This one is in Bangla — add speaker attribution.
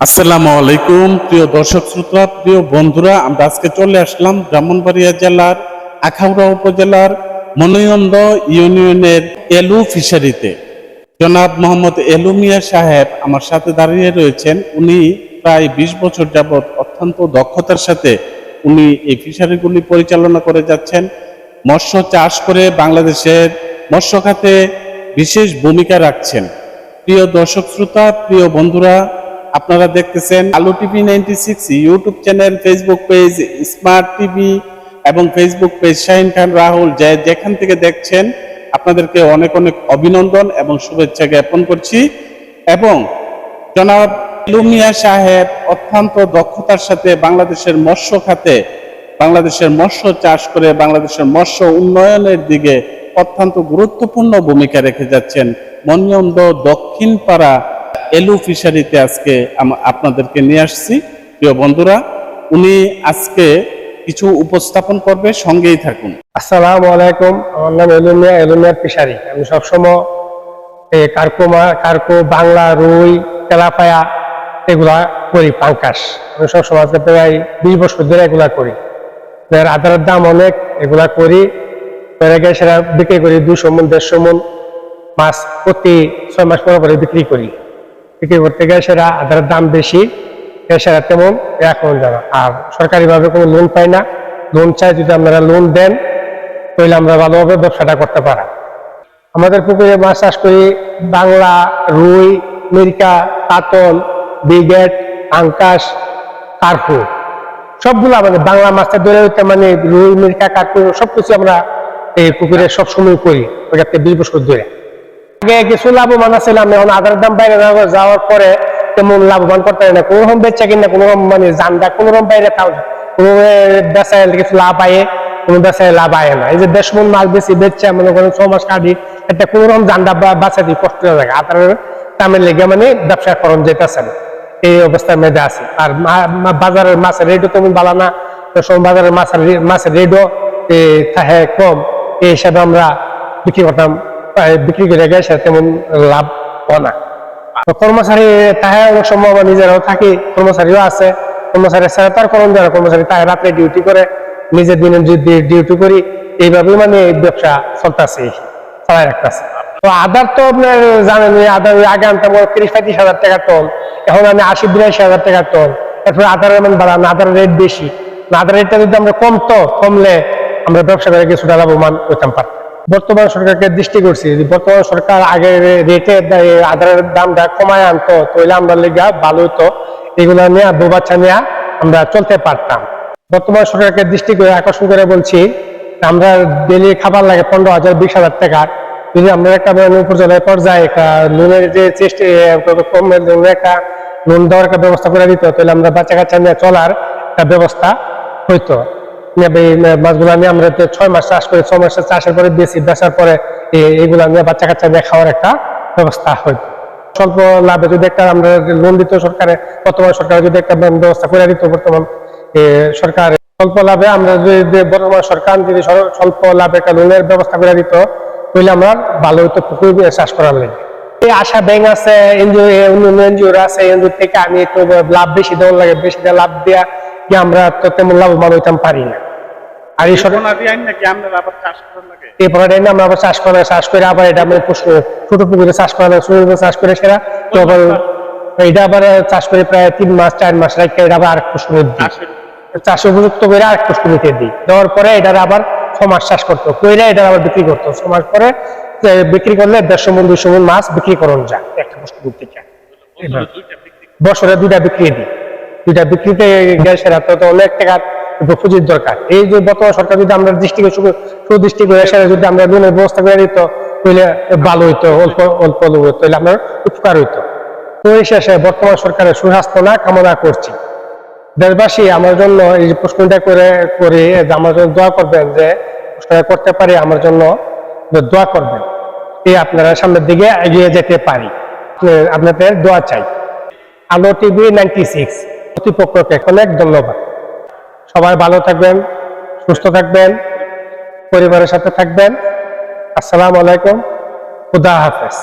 Speaker 1: আসসালামু আলাইকুম, প্রিয় দর্শক শ্রোতা, প্রিয় বন্ধুরা, আমরা আজকে চলে আসলাম ব্রাহ্মণবাড়িয়া জেলার আখাউড়া উপজেলার মনিয়ন্দ ইউনিয়নের এলু ফিশারিতে। জনাব মোহাম্মদ এলু মিয়া সাহেব আমার সাথে দাঁড়িয়ে রয়েছেন। উনি প্রায় বিশ বছর যাবৎ অত্যন্ত দক্ষতার সাথে উনি এই ফিশারিগুলি পরিচালনা করে যাচ্ছেন। মৎস্য চাষ করে বাংলাদেশের মৎস্য খাতে বিশেষ ভূমিকা রাখছেন। প্রিয় দর্শক শ্রোতা, প্রিয় বন্ধুরা আপনারা দেখতেছেন আলু TV ninety six, YouTube channel Facebook page smart TV এবং ফেসবুক পেজ শাহিন খান, রাহুল, যে যেখান থেকে দেখছেন, আপনাদেরকে অনেক অনেক অভিনন্দন এবং শুভেচ্ছা জ্ঞাপন করছি। এবং জনাব লুমিয়া সাহেব অত্যন্ত দক্ষতার সাথে বাংলাদেশের মৎস্য খাতে, বাংলাদেশের মৎস্য চাষ করে, বাংলাদেশের মৎস্য উন্নয়নের দিকে অত্যন্ত গুরুত্বপূর্ণ ভূমিকা রেখে যাচ্ছেন। মনিয়ন্দ দক্ষিণ পাড়া এলু ফিশারিতে আজকে আপনাদেরকে নিয়ে আসছি। প্রিয় বন্ধুরা, উনি আজকে কিছু উপস্থাপন করবে, সঙ্গেই থাকুন।
Speaker 2: আসসালামু আলাইকুম। আমার নাম এলুমিয়া এলুমিয়ার ফিশারি। আমি সবসময় কার্কোমা, কার্কো, বাংলা, রুই, তেলাপায়া এগুলা করি, পাঙ্কাশ। আমি সবসময় আজকে প্রায় বিশ বছর ধরে এগুলা করি। আদারের দাম অনেক, এগুলা করি। সেটা বিক্রি করি দুশো মন, দেড়শো মন। মাছ প্রতি ছয় মাস পরে পরে বিক্রি করি। বিক্রি করতে গিয়ে সেটা আদারের দাম বেশি সেটা তেমন এখন যাবে আর সরকারিভাবে কোনো লোন পাই না। লোন চাই যদি আপনারা লোন দেন, তাহলে আমরা ভালোভাবে ব্যবসাটা করতে পারা। আমাদের পুকুরে মাছ চাষ করি, বাংলা, রুই মিরকা কাতল বিগেট আঙ্কাশ কার্পু। সবগুলো আমাদের বাংলা মাছটা ধরে হইতে মানে রুই মিরকা কার্পু, সবকিছু আমরা এই পুকুরে সবসময় করি ওইটাতে বিশ বছর ধরে। আগে কিছু লাভবান ছিলাম এখন আদার দাম বাইরে যাওয়ার- পরে তেমন লাভবান করতে পারি না। কোনো রকম বেচা কিনা, কোনো মানে রকম বাইরে কোনো বেচায় কিছু লাভ আয়ে, কোনো বেচায় লাভ আয় না। এই যে দেশ মন মাছ বেশি বেচছে, মনে করেন ছ মাস কাটি, একটা রকম জানটা বাঁচা কষ্ট থাকে। দামের লেগে মানে ব্যবসা করণ যেতেছে না। এই অবস্থার মধ্যে আছে। আর বাজারের মাছের রেটও তেমন ভালো না। বাজারের মাছের মাছের রেটও থাকে কম। এই হিসাবে আমরা বিক্রি করতাম বিক্রি করে গেছে, তেমন লাভ হয় না। কর্মচারী তাহে অনেক সময় আমরা নিজেরাও থাকি, কর্মচারীও আছে। কর্মচারী ছাড়া তার করণ যারা কর্মচারী তাহে রাত্রে ডিউটি করে, নিজের দিনে ডিউটি করি, এইভাবেই মানে ব্যবসা চলতেছে চালাই রাখতেছে। তো আদার তো আপনার জানেন আদার আগে আনতাম তিরিশ পঁয়ত্রিশ হাজার টাকা টন এখন আমি আশি বিরাশি হাজার টাকা টন এরপরে আদারের মান বাড়ান, আদার রেট বেশি। আদার রেটটা যদি আমরা কমতো, কমলে আমরা ব্যবসা করে কিছুটা লাভবান হইতাম পারতাম। বর্তমান সরকারকে দৃষ্টি করছি। যদি বর্তমান সরকার আগে রেটে আধারের দামটা কমায় আনতো, তাহলে আমরা লেগা ভালো হতো। এগুলো নিয়ে, বউ বাচ্চা নিয়ে আমরা চলতে পারতাম। বর্তমান সরকারকে দৃষ্টি করে, আকর্ষণ করে বলছি, আমরা ডেলি খাবার লাগে পনেরো হাজার, বিশ হাজার টাকার যদি আমরা একটা মানে উপজেলায় পর্যায়ে লোনের যে চেষ্টা কমের লোনের একটা লোন দেওয়ার ব্যবস্থা করে দিত, তাহলে আমরা বাচ্চা কাচ্চা নিয়ে চলার একটা ব্যবস্থা হইতো। মাছগুলা নিয়ে আমরা ছয় মাস চাষ করি, ছয় মাস চাষের পরে বেশি পরে নিয়ে বাচ্চা কাচ্চা নিয়ে খাওয়ার একটা ব্যবস্থা হয়। স্বল্প লাভে যদি একটা আমরা লোন দিত সরকারে, বর্তমান সরকার যদি একটা ব্যবস্থা করে দিত বর্তমান সরকার, স্বল্প লাভে আমরা যদি বর্তমান সরকার যদি স্বল্প লাভে একটা লোনের ব্যবস্থা করে দিত, তাহলে আমরা ভালো হতো পুকুর চাষ করার লাগে। এই আশা ব্যাংক আছে অন্যান্য এনজিওর আছে, এনজিও থেকে আমি একটু লাভ বেশি দেওয়ার লাগে, বেশি লাভ দেওয়া আমরা তো তেমন লাভবান হইতাম পারি না। আর এই সরকার এরপরে এটা আমরা আবার চাষ করে চাষ করে আবার এটা আমরা ছোট পুকুরে চাষ করা ছোট চাষ করে সেটা তো আবার এটা আবার চাষ করে প্রায় তিন মাস চার মাস রেখে এটা আবার আরেক পুষ্করে দিই। চাষ? উপযুক্ত করে আরেক পুষ্করিতে দিই। দেওয়ার পরে এটার আবার ছ মাস চাষ করতো কইরা এটা আবার বিক্রি করতো ছ মাস পরে বিক্রি করলে দেড়শো মন দুশো মন মাছ বিক্রি করুন যায় একটা পুষ্করি থেকে
Speaker 1: বছরে দুইটা বিক্রি
Speaker 2: দুইটা বিক্রি দিই। দুইটা বিক্রিতে হাতে তো অনেক একটু পুঁজির দরকার। এই যে বর্তমান সরকার যদি আমরা দৃষ্টিকে সুদৃষ্টি করে সেটা যদি আমরা লোনের ব্যবস্থা করে দিত তাহলে ভালো হইতো, অল্প অল্প লোক হইতো, তাহলে আমার উপকার হইতো। তো এই শেষে বর্তমান সরকারের সুস্বাস্থ্য না, কামনা করছি। দেশবাসী, আমার জন্য এই প্রশ্নটা করে করে আমার জন্য দোয়া করবেন যে প্রশ্নটা করতে পারি, আমার জন্য দোয়া করবেন। এই আপনারা সামনের দিকে এগিয়ে যেতে পারি। আপনাদের দোয়া চাই। আলো টিভি নাইনটি সিক্স কর্তৃপক্ষকে অনেক ধন্যবাদ। সবাই ভালো থাকবেন সুস্থ থাকবেন পরিবারের সাথে থাকবেন। আসসালামু আলাইকুম খুদা হাফেজ।